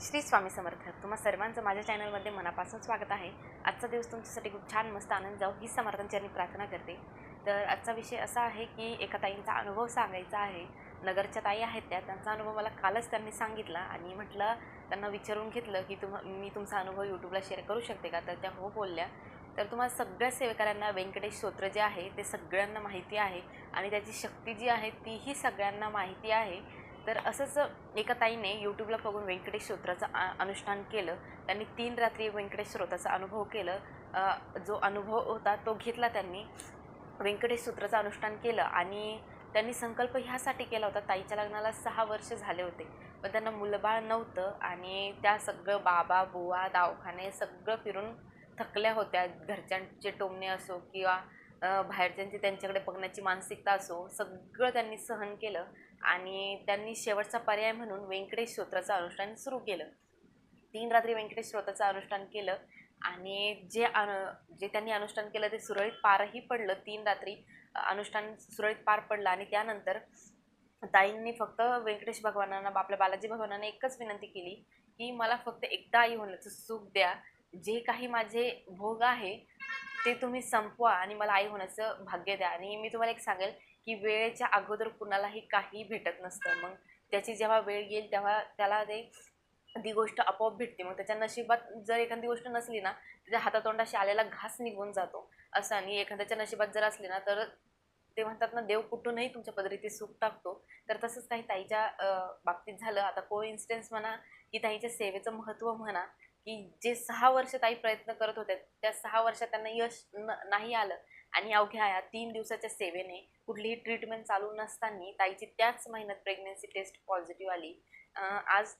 श्री स्वामी समर्थ. तुम्हा सर्वांचं माझ्या चॅनलमध्ये मनापासून स्वागत आहे. आजचा दिवस तुमच्यासाठी खूप छान मस्त आनंद जाऊ ही समर्थांची प्रार्थना करते. तर आजचा विषय असा आहे की एका ताईंचा अनुभव सांगायचा आहे. नगरच्या ताई आहेत त्या त्यांचा अनुभव मला कालच त्यांनी सांगितला आणि म्हटलं त्यांना विचारून घेतलं की तुम मी तुमचा अनुभव यूट्यूबला शेअर करू शकते का? तर त्या हो बोलल्या. तर तुम्हाला सगळ्या सेवेकऱ्यांना व्यंकटेश स्तोत्र जे आहे ते सगळ्यांना माहिती आहे आणि त्याची शक्ती जी आहे तीही सगळ्यांना माहिती आहे. तर असंच एका ताईने यूट्यूबला बघून व्यंकटेश स्तोत्राचं अनुष्ठान केलं. त्यांनी तीन रात्री व्यंकटेश स्तोत्राचा अनुभव केलं. जो अनुभव होता तो घेतला त्यांनी. व्यंकटेश स्तोत्राचं अनुष्ठान केलं आणि त्यांनी संकल्प ह्यासाठी केला होता ताईच्या लग्नाला सहा वर्ष झाले होते. पण त्यांना मुलंबाळ नव्हतं आणि त्या सगळं बाबा बुवा दवाखाने सगळं फिरून थकल्या होत्या. घरच्यांचे टोमणे असो किंवा बाहेरच्यांची त्यांच्याकडे बघण्याची मानसिकता असो सगळं त्यांनी सहन केलं. आणि त्यांनी शेवटचा पर्याय म्हणून व्यंकटेश स्तोत्राचं अनुष्ठान सुरू केलं. तीन रात्री व्यंकटेश स्तोत्राचं अनुष्ठान केलं आणि जे अनु जे त्यांनी अनुष्ठान केलं ते सुरळीत पारही पडलं. तीन रात्री अनुष्ठान सुरळीत पार पडलं आणि त्यानंतर ताईंनी फक्त व्यंकटेश भगवानांना आपल्या बालाजी भगवानांना एकच विनंती केली की मला फक्त एकदा आई होण्याचं सुख द्या. जे काही माझे भोग आहे ते तुम्ही संपवा आणि मला आई होण्याचं भाग्य द्या. आणि मी तुम्हाला एक सांगेल की वेळेच्या अगोदर कुणालाही काही भेटत नसतं. मग त्याची जेव्हा वेळ येईल तेव्हा त्याला ते ती गोष्ट आपोआप भेटते. मग त्याच्या नशिबात जर एखादी गोष्ट नसली ना त्याच्या हातातोंडाशी आलेला घास निघून जातो. असं आणि एखाद्याच्या नशिबात जर असली ना तर ते म्हणतात ना देव कुठूनही तुमच्या पदरीचे सुख टाकतो. तर तसंच काही ताईच्या बाबतीत झालं. आता को इन्सिडेन्स म्हणा की ताईच्या सेवेचं महत्त्व म्हणा की जे सहा वर्ष ताई प्रयत्न करत होते त्या सहा वर्षात त्यांना यश न नाही आलं. आणि अवघ्या या तीन दिवसाच्या सेवेने कुठलीही ट्रीटमेंट चालू नसताना ताईची त्याच महिन्यात प्रेग्नन्सी टेस्ट पॉझिटिव्ह आली. आज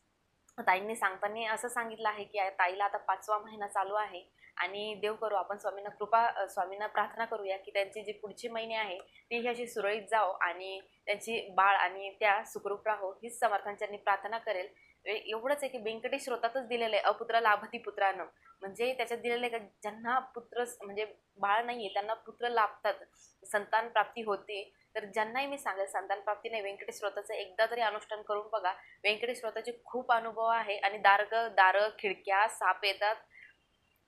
ताईंनी सांगताना असं सांगितलं आहे की ताईला आता पाचवा महिना चालू आहे. आणि देव करू आपण स्वामींना कृपा स्वामींना प्रार्थना करूया की त्यांची जी पुढची महिने आहे ती ही अशी सुरळीत जाओ आणि त्यांची बाळ आणि त्या सुखरूप राहो हीच समर्थांच्यांनी प्रार्थना करेल. एवढंच आहे की व्यंकटेश श्रोतातच दिलेलं आहे अपुत्र लाभती पुत्रानं. म्हणजे त्याच्यात दिलेलं आहे का ज्यांना पुत्र म्हणजे बाळ नाही आहे त्यांना पुत्र लाभतात संतान प्राप्ती होते. तर ज्यांनाही मी सांगेल संतान प्राप्ती नाही व्यंकटेश श्रोताचं एकदा तरी अनुष्ठान करून बघा. व्यंकटेश श्रोताचे खूप अनुभव आहे आणि दारग दारं खिडक्या साप येतात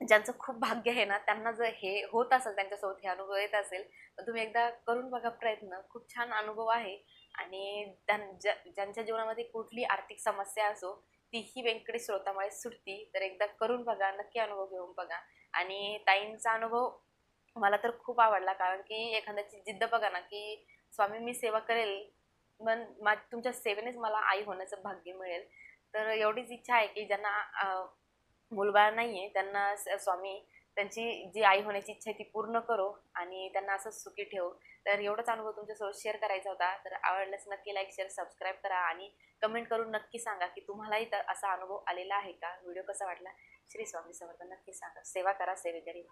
ज्यांचं खूप भाग्य आहे ना त्यांना जर हे होत असेल त्यांच्यासोबत हे अनुभव येत असेल तर तुम्ही एकदा करून बघा प्रयत्न. खूप छान अनुभव आहे. आणि त्यां ज्या ज्यांच्या जीवनामध्ये कुठली आर्थिक समस्या असो तीही व्यंकटेश श्रोतामुळे सुटती तर एकदा करून बघा नक्की अनुभव घेऊन बघा. आणि ताईंचा अनुभव मला तर खूप आवडला कारण की एखाद्याची जिद्द बघा ना की स्वामी मी सेवा करेल पण मा तुमच्या सेवेनेच मला आई होण्याचं भाग्य मिळेल. तर एवढीच इच्छा आहे की ज्यांना मुलबाळ नाही आहे त्यांना स- स्वामी त्यांची जी आई होण्याची इच्छा आहे ती पूर्ण करो आणि त्यांना असंच सुखी ठेव. तर एवढाच अनुभव तुमच्यासोबत शेअर करायचा होता. तर आवडल्यास नक्की लाईक शेअर सबस्क्राईब करा आणि कमेंट करून नक्की सांगा की तुम्हालाही तर असा अनुभव आलेला आहे का? व्हिडिओ कसा वाटला? श्री स्वामी समर्थ नक्की सांगा. सेवा करा सेवेकरी